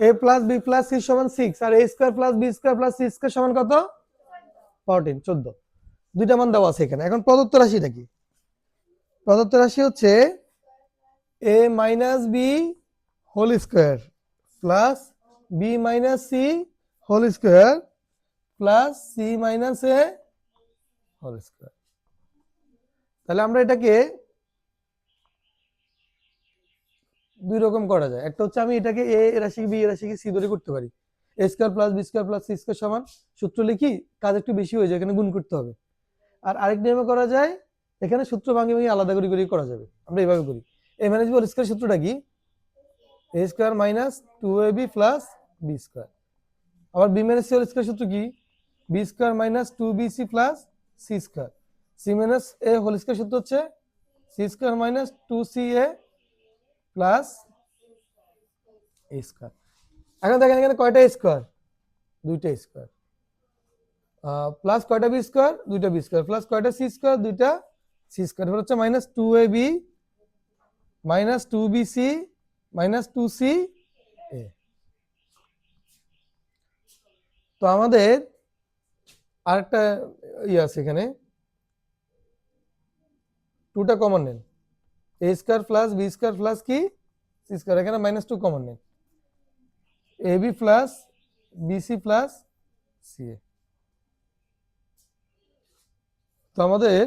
A plus B plus C সমান six R A square plus B square plus C square সমান কত? Fourteen চোদ্দ। দুইটা মান দেওয়া আছে এখানে। এখন প্রদত্ত রাশিটা কি? প্রদত্ত রাশি হচ্ছে A minus B whole square plus B minus C whole square plus C minus A whole square তাহলে আমরা এটাকে দুই রকম করা যায়। একটা হচ্ছে আমি এটাকে এ রাশিকে বি রাশিকে সি ধরে করতে পারি। A square plus B square plus C square সমান। সূত্র লিখি, কাজ একটু বেশি হয়ে যায়, এখানে গুণ করতে হবে। আর আরেক নিয়মে করা যায়, এখানে সূত্র ভাঙে ভাঙে আলাদা করে করে করা যাবে। আমরা এইভাবে করি। এ মাইনাস বি স্কোয়ার সূত্রটা কি? A square minus two A B plus B square আবার B minus C whole square সূত্র কি? B square minus two B C plus C square C minus A whole square সূত্র হচ্ছে C square minus two C A plus A square. এখন দেখেন এখানে কয়টা square? দুইটা স্কোয়ার। প্লাস কয়টা বি স্কোয়ার? দুইটা বি স্কোয়ার। প্লাস কয়টা সি স্কোয়ার? দুইটা সি স্কোয়ার। এবার হচ্ছে minus two A B minus two B C minus two C A তো আমাদের আরেকটা ইয়ে আছে এখানে। টুটা কমন নেন A square plus B square plus কি? সি স্কোয়ার এখানে মাইনাস টু কমন নেই। A B plus BC plus C A তো আমাদের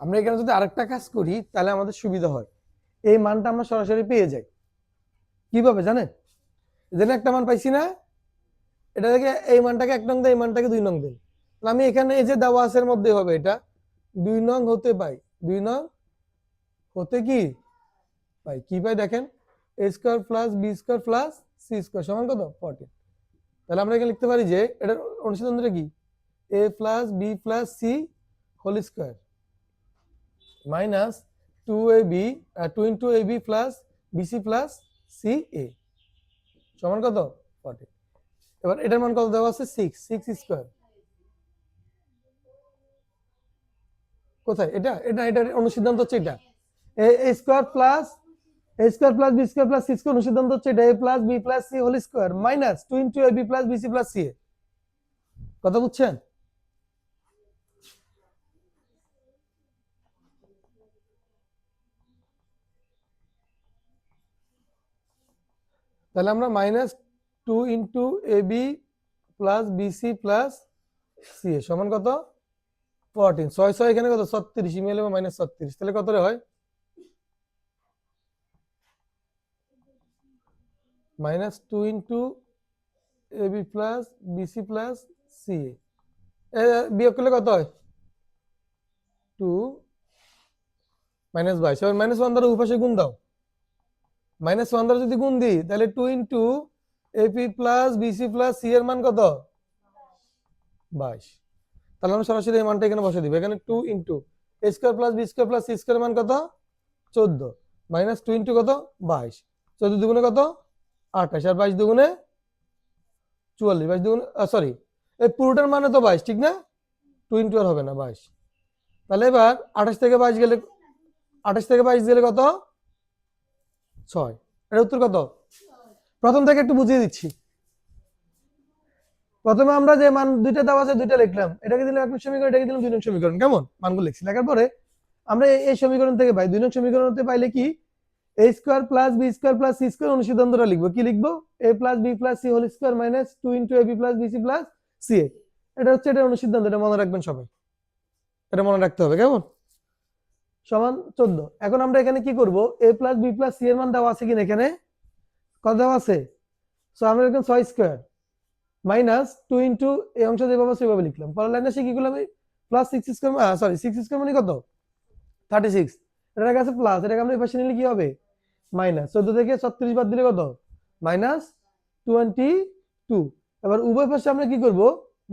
আমরা এখানে যদি আরেকটা কাজ করি, তাহলে আমাদের সুবিধা হয়। এই মানটা আমরা সরাসরি পেয়ে যাই। কীভাবে জানেন? এখানে একটা মান পাইছি না এটা থেকে এই মানটাকে এক নং দেয়, এই মানটাকে দুই নং দেয়। আমি এখানে এই যে দেওয়া আছে এর মধ্যে হবে এটা। দুই নং হতে পাই। দুই নং হতে কি? পাই। কি পাই দেখেন? A square plus B square plus C square সমান কত? ফর্টিন তাহলে আমরা এখানে লিখতে পারি যে এটার অনুসন্ধানটা কি? A plus B plus C whole square minus two A B two into A B plus BC plus C A সমান কত? ফর্টি এবার এটার মান কত দেওয়া আছে? সিক্স সিক্স স্কোয়ার কোথায়? এটা এটা এটার অনুসিদ্ধান্ত হচ্ছে এটা। A square plus, A square plus B square plus C square অনুসিদ্ধান্ত হচ্ছে এটা, A plus B plus C whole square minus two into A B plus BC plus C A. কথা বুঝছেন? তাহলে আমরা minus two into A B plus BC plus C A, সমান কত? Fourteen ছয় ছয় এখানে কত? ছত্রিশ। ইমেল মাইনাস ছত্রিশ। তাহলে কত হয়? Minus two into A B plus BC plus C A বিয়োগ করলে কত হয়? টু মাইনাস বাইশ। এবার মাইনাস ওয়ান দ্বারা উপাশে গুণ দাও। মাইনাস ওয়ান দ্বারা যদি গুণ দিই, তাহলে two into AB plus BC plus C এর মান কত? বাইশ। তাহলে আমরা সরাসরি এই মানটা এখানে বসে দিব। এখানে two into A square plus B square plus C square মান কত? চোদ্দ। মাইনাস টু ইন্টু কত? বাইশ। চোদ্দ দুগুণে কত? আঠাশ। আর বাইশ দুগুণে চুয়াল্লিশ। বাইশ দুগুণে সরি এই পুরোটার মানে তো বাইশ, ঠিক না? টু ইন্টু আর হবে না, বাইশ। তাহলে এবার আঠাশ থেকে বাইশ গেলে, আঠাশ থেকে বাইশ গেলে কত? ছয়। এটা উত্তর কত? প্রথম থেকে একটু বুঝিয়ে দিচ্ছি। প্রথমে আমরা যে মান, দুইটা দেওয়া আছে, দুইটা লিখলাম। এটাকে দিলাম এক সমীকরণ, এটাকে দিলাম দুই নং সমীকরণ। কেমন? মানগুলো লিখছি। লেখার পরে আমরা এই- সমীকরণ থেকে পাই। দুই নং সমীকরণ থেকে পাইলে কি? A square plus B square plus C square অনুসিদ্ধান্তটা লিখব। কি লিখব? A plus B plus C whole square minus two into A B plus B C plus C A এটা হচ্ছে এটা অনুসিদ্ধান্ত। এটা মনে রাখবেন সবাই। এটা মনে রাখতে হবে। কেমন? সমান চোদ্দ। এখন আমরা এখানে কি করব? A plus B plus C এর মান দেওয়া আছে কিনা এখানে? কত দেওয়া আছে? সো আমরা এখানে ছয় স্কোয়ার মাইনাস টু ইন্টু এই অংশ যেভাবে সেভাবে লিখলাম। পরের লাইনে সে কি করলাম plus six square sorry six square মানে কত? থার্টি সিক্স এটার কাছে প্লাস এটাকে আমরা এই পাশে নিলে কি হবে? মাইনাস চোদ্দ থেকে ছত্রিশ বাদ দিলে কত? মাইনাস টোয়েন্টি টু এবার উভয় পাশে আমরা কি করব?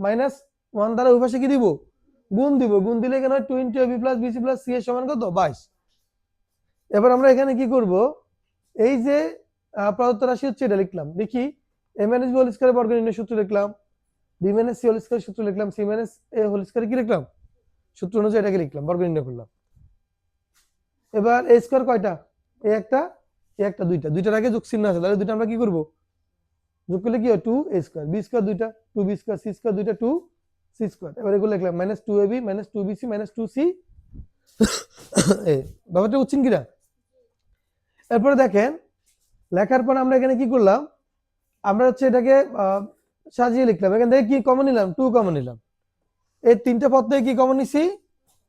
মাইনাস ওয়ান দ্বারা উভয় পাশে কি দিব? গুণ দিব। গুণ দিলে এখানে two into AB plus BC plus C এর সমান কত? বাইশ। এবার আমরা এখানে কি করব? এই যে প্রদত্ত রাশি হচ্ছে এটা লিখলাম। দেখি এম এন এস হোল বর্গ নির্ণয় সূত্র লিখলাম বি সি হোল সূত্র লিখলাম সি এ হোল কি লিখলাম? সূত্র অনুযায়ী এটাকে লিখলাম, বর্গ নির্ণয় করলাম। এবার এ স্কোয়ার কয়টা? এ একটা এ একটা দুইটা। দুইটার আগে যোগ চিহ্ন আছে, তাহলে দুইটা আমরা কি যোগ করলে কি হয়? Two A square B square দুইটা two B square C square দুইটা টু সি স্কোয়ার এবার এগুলো লিখলাম minus two A B minus two B C minus two C A ব্যাপারটা বুঝছেন কিনা? এরপরে দেখেন, লেখার পর আমরা এখানে কি করলাম? আমরা হচ্ছে এটাকে সাজিয়ে লিখলাম। এখান থেকে কি কমন নিলাম? টু কমন নিলাম। এই তিনটে পদ থেকে কি কমন নিছি?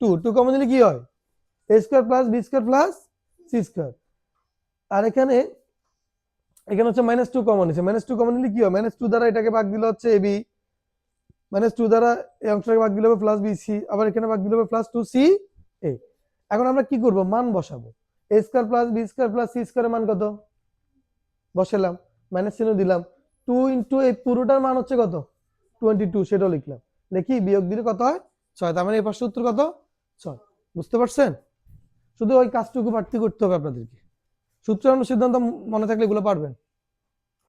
টু টু কমন নিলে কি হয়? A square plus B square plus C square আর এখানে এখানে হচ্ছে মাইনাস টু কমন নিছে। মাইনাস টু কমন নিলে কি হয়? মাইনাস টু দ্বারা এটাকে ভাগ দিলে হচ্ছে এ বি মাইনাস টু দ্বারা এই অংশটাকে ভাগ দিলে হবে প্লাস বি সি আবার এখানে ভাগ দিলে হবে প্লাস টু সি এ এখন আমরা কি করব? মান বসাবো। A square plus B square plus C স্কোয়ারের মান কত? বসালাম। মাইনাস চিহ্ন দিলাম। টু ইন্টু এই পুরোটার মান হচ্ছে কত? টোয়েন্টি টু সেটাও লিখলাম। লিখি বিয়োগ দিলে কত হয়? ছয়, তার মানে এই পাশে উত্তর কত? ছয়। বুঝতে পারছেন? শুধু ওই কাজটুকু বাড়তি করতে হবে আপনাদেরকে। সূত্র সিদ্ধান্ত মনে থাকলে এগুলো পারবেন।